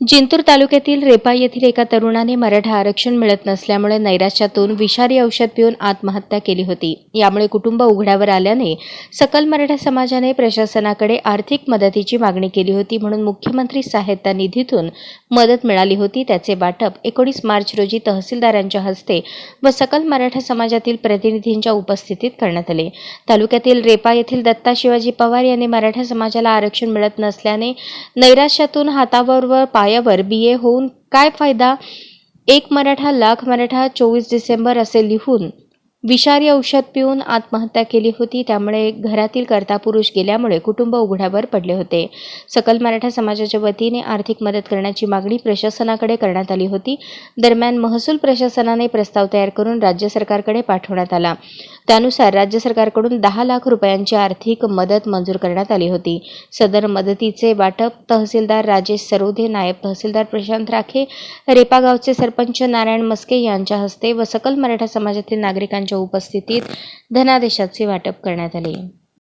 जिंतूर तालुक्यातील रेपा येथील एका तरुणाने मराठा आरक्षण मिळत नसल्यामुळे नैराश्यातून विषारी औषध पिऊन आत्महत्या केली होती. यामुळे कुटुंब उघड्यावर आल्याने सकल मराठा समाजाने प्रशासनाकडे आर्थिक मदतीची मागणी केली होती म्हणून मुख्यमंत्री सहायता निधीतून मदत मिळाली होती. त्याचे वाटप एकोणीस मार्च रोजी तहसीलदारांच्या हस्ते व सकल मराठा समाजातील प्रतिनिधींच्या उपस्थितीत करण्यात आले. तालुक्यातील रेपा येथील दत्ता शिवाजी पवार यांनी मराठा समाजाला आरक्षण मिळत नसल्याने नैराश्यातून हातावर व पायावर बीए होऊन काय फायदा? एक मराठा लाख मराठा चोवीस डिसेंबर असे लिहून विषारी औषध पिऊन आत्महत्या केली होती. त्यामुळे घरातील कर्ता पुरुष गेल्यामुळे कुटुंब उघड्यावर पडले होते. सकल मराठा समाजाच्या वतीने आर्थिक मदत करण्याची मागणी प्रशासनाकडे करण्यात आली होती. दरम्यान महसूल प्रशासनाने प्रस्ताव तयार करून राज्य सरकारकडे पाठवण्यात आला. त्यानुसार राज्य सरकारकडून दहा लाख रुपयांची आर्थिक मदत मंजूर करण्यात आली होती. सदर मदतीचे वाटप तहसीलदार राजेश सरोदे नायब तहसीलदार प्रशांत राखे रेपा गावचे सरपंच नारायण मस्के यांच्या हस्ते व सकल मराठा समाजातील नागरिकांच्या उपस्थितीत धनादेशाचे वाटप करण्यात आले.